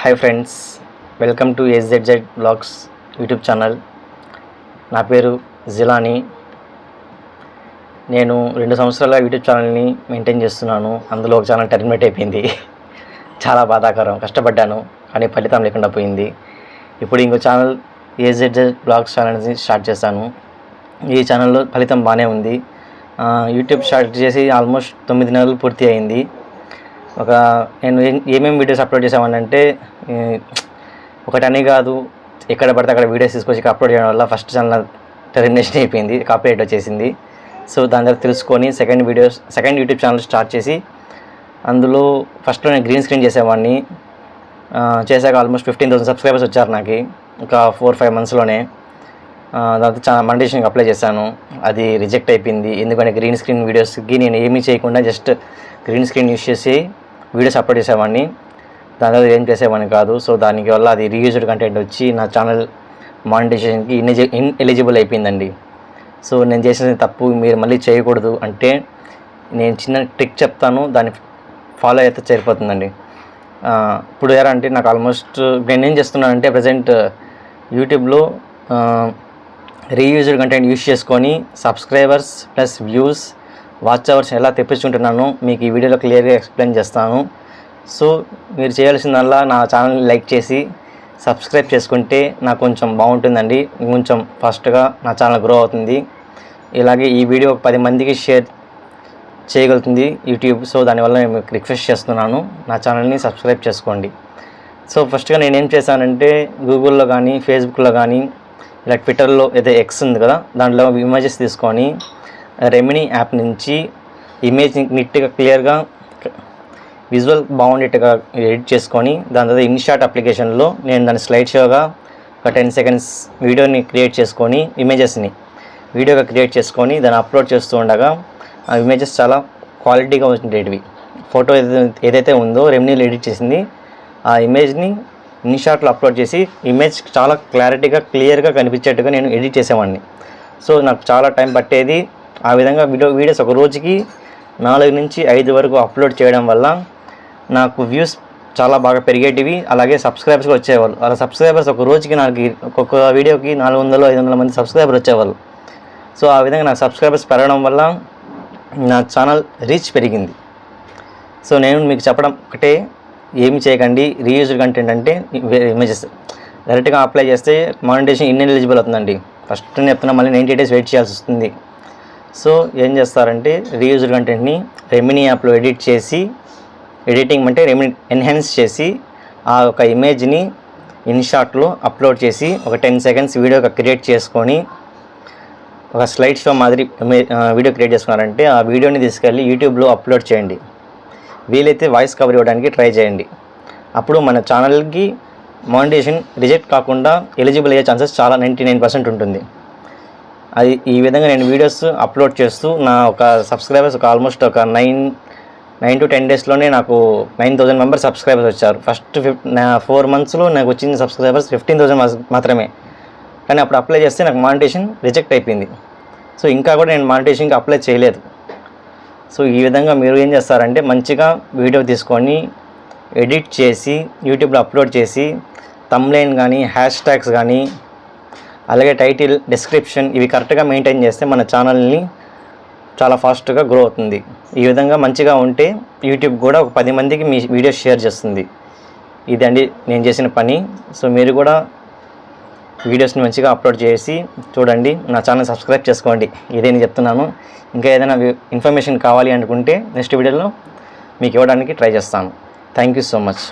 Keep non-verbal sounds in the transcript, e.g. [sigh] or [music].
Hi friends welcome to SZZ blogs YouTube channel నా పేరు జిలాని నేను రెండు సంవత్సరాల యూట్యూబ్ ఛానల్ని మెయింటైన్ చేస్తున్నాను. అందులో ఒక ఛానల్ టర్మినేట్ అయిపోయింది. [laughs] చాలా బాధాకరం కష్టపడ్డాను కానీ ఫలితం లేకుండా పోయింది. ఇప్పుడు ఇంకో ఛానల్ ఏజెడ్జెడ్ బ్లాగ్స్ ఛానల్ని స్టార్ట్ చేశాను. ఈ ఛానల్లో ఫలితం బాగానే ఉంది. యూట్యూబ్ స్టార్ట్ చేసి ఆల్మోస్ట్ తొమ్మిది నెలలు పూర్తి అయింది. ఒక నేను ఏమేమి వీడియోస్ అప్లోడ్ చేసామనంటే ఈ, ఒకటని కాదు ఎక్కడ పడితే అక్కడ వీడియోస్ తీసుకొచ్చి అప్లోడ్ చేయడం వల్ల ఫస్ట్ ఛానల్ టెర్మినేషన్ అయిపోయింది కాపీరైట్ వచ్చేసింది. సో దాని తర్వాత తెలుసుకొని second videos second YouTube channel start చేసి అందులో ఫస్ట్లో నేను గ్రీన్ స్క్రీన్ చేసేవాడిని. చేశాక ఆల్మోస్ట్ ఫిఫ్టీన్ థౌసండ్ సబ్స్క్రైబర్స్ వచ్చారు నాకు ఒక ఫోర్ ఫైవ్ మంత్స్లోనే తర్వాత దాంతో చాలా మండేషన్కి అప్లై చేశాను. అది రిజెక్ట్ అయిపోయింది. ఎందుకంటే గ్రీన్ స్క్రీన్ వీడియోస్కి నేను ఏమీ చేయకుండా జస్ట్ గ్రీన్ స్క్రీన్ యూస్ చేసి వీడియోస్ అప్లోడ్ చేసేవాడిని. దాని తర్వాత ఏం చేసేవాడిని కాదు. సో దానికి వల్ల అది రీయూజ్డ్ కంటెంట్ వచ్చి నా ఛానల్ మానిటైజేషన్కి ఇన్ ఇన్ ఎలిజిబుల్ అయిపోయిందండి. సో నేను చేసిన తప్పు మీరు మళ్ళీ చేయకూడదు అంటే నేను చిన్న ట్రిక్ చెప్తాను దాన్ని ఫాలో అయితే సరిపోతుందండి. ఇప్పుడు ఎలా అంటే నాకు ఆల్మోస్ట్ నేను ఏం చేస్తున్నానంటే ప్రజెంట్ యూట్యూబ్లో రీయూజ్డ్ కంటెంట్ యూస్ చేసుకొని subscribers plus views watch hours ఎలా తెప్పించుకుంటున్నాను మీకు ఈ వీడియోలో క్లియర్గా ఎక్స్ప్లెయిన్ చేస్తాను. సో మీరు చేయాల్సిందల్లా నా ఛానల్ లైక్ చేసి సబ్స్క్రైబ్ చేసుకుంటే నాకు కొంచెం బాగుంటుందండి. కొంచెం ఫాస్ట్గా నా ఛానల్ గ్రో అవుతుంది. ఇలాగే ఈ వీడియో ఒక పది మందికి షేర్ చేయగలుగుతుంది యూట్యూబ్. సో దానివల్ల నేను మీకు రిక్వెస్ట్ చేస్తున్నాను. నా ఛానల్ని సబ్స్క్రైబ్ చేసుకోండి. సో ఫస్ట్గా నేను ఏం చేశానంటే గూగుల్లో కానీ ఫేస్బుక్లో కానీ ఇలా ట్విట్టర్లో ఏదో ఎక్స్ ఉంది కదా దాంట్లో ఇమేజెస్ తీసుకొని రెమినీ యాప్ నుంచి ఇమేజ్ నీట్గా క్లియర్గా విజువల్ బాగుండేట్టుగా ఎడిట్ చేసుకొని దాని తర్వాత ఇన్షాట్ అప్లికేషన్లో నేను దాని స్లైడ్ షోగా ఒక టెన్ సెకండ్స్ వీడియోని క్రియేట్ చేసుకొని ఇమేజెస్ని వీడియోగా క్రియేట్ చేసుకొని దాన్ని అప్లోడ్ చేస్తూ ఉండగా ఆ ఇమేజెస్ చాలా క్వాలిటీగా ఉండేటివి. ఫోటో ఏదైతే ఏదైతే ఉందో రెమినీలో ఎడిట్ చేసింది ఆ ఇమేజ్ని ఇన్షాట్లో అప్లోడ్ చేసి ఇమేజ్ చాలా క్లారిటీగా క్లియర్గా కనిపించేట్టుగా నేను ఎడిట్ చేసేవాడిని. సో నాకు చాలా టైం పట్టేది. ఆ విధంగా వీడియో వీడియోస్ ఒక రోజుకి నాలుగు నుంచి ఐదు వరకు అప్లోడ్ చేయడం వల్ల నాకు వ్యూస్ చాలా బాగా పెరిగేటివి. అలాగే సబ్స్క్రైబర్స్ కూడా వచ్చేవాళ్ళు. అలా సబ్స్క్రైబర్స్ ఒక రోజుకి నాకు ఒక్కొక్క వీడియోకి నాలుగు వందలు ఐదు వందల మంది సబ్స్క్రైబర్ వచ్చేవాళ్ళు. సో ఆ విధంగా నా సబ్స్క్రైబర్స్ పెరగడం వల్ల నా ఛానల్ రీచ్ పెరిగింది. సో నేను మీకు చెప్పడం ఒకటే ఏమి చేయకండి. రీయూజ్డ్ కంటెంట్ అంటే ఇమేజెస్. డైరెక్ట్గా అప్లై చేస్తే మానిటేషన్ ఇన్ ఎలిజిబుల్ అవుతుందండి. ఫస్ట్ నేను చెప్తున్నా మళ్ళీ నైంటీ డేస్ వెయిట్ చేయాల్సి వస్తుంది. సో ఏం చేస్తారంటే రీయూజ్డ్ కంటెంట్ని రెమినీ యాప్లో ఎడిట్ చేసి ఎడిటింగ్ అంటే రెమినీ ఎన్హాన్స్ చేసి ఆ ఒక ఇమేజ్ని ఇన్షాట్లో అప్లోడ్ చేసి ఒక టెన్ సెకండ్స్ వీడియో క్రియేట్ చేసుకొని ఒక స్లైడ్ షో మాదిరి వీడియో క్రియేట్ చేసుకున్నారంటే ఆ వీడియోని తీసుకెళ్ళి యూట్యూబ్లో అప్లోడ్ చేయండి. వీలైతే వాయిస్ కవర్ ఇవ్వడానికి ట్రై చేయండి. అప్పుడు మన ఛానల్కి మానిటేషన్ రిజెక్ట్ కాకుండా ఎలిజిబుల్ అయ్యే ఛాన్సెస్ చాలా నైంటీ నైన్ పర్సెంట్ ఉంటుంది. అది ఈ విధంగా నేను వీడియోస్ అప్లోడ్ చేస్తూ నా ఒక సబ్స్క్రైబర్స్ ఒక ఆల్మోస్ట్ ఒక నైన్ నైన్ టు టెన్ డేస్లోనే నాకు నైన్ థౌసండ్ మెంబర్స్ సబ్స్క్రైబర్స్ వచ్చారు. ఫస్ట్ ఫిఫ్ నా ఫోర్ మంత్స్లో నాకు వచ్చిన సబ్స్క్రైబర్స్ ఫిఫ్టీన్ థౌసండ్ మాత్రమే. కానీ అప్పుడు అప్లై చేస్తే నాకు మానిటేషన్ రిజెక్ట్ అయిపోయింది. సో ఇంకా కూడా నేను మానిటేషన్కి అప్లై చేయలేదు. సో ఈ విధంగా మీరు ఏం చేస్తారంటే మంచిగా వీడియో తీసుకొని ఎడిట్ చేసి యూట్యూబ్లో అప్లోడ్ చేసి తమ్లైన్ కానీ హ్యాష్ ట్యాగ్స్ కానీ అలాగే టైటిల్ డిస్క్రిప్షన్ ఇవి కరెక్ట్గా మెయింటైన్ చేస్తే మన ఛానల్ని చాలా ఫాస్ట్గా గ్రో అవుతుంది. ఈ విధంగా మంచిగా ఉంటే యూట్యూబ్ కూడా ఒక పది మందికి మీ వీడియో షేర్ చేస్తుంది. ఇదండి నేను చేసిన పని. సో మీరు కూడా వీడియోస్ని మంచిగా అప్లోడ్ చేసి చూడండి. నా ఛానల్ సబ్స్క్రైబ్ చేసుకోండి. ఇదే నేను చెప్తున్నాను. ఇంకా ఏదైనా ఇన్ఫర్మేషన్ కావాలి అనుకుంటే నెక్స్ట్ వీడియోలో మీకు ఇవ్వడానికి ట్రై చేస్తాను. Thank you so much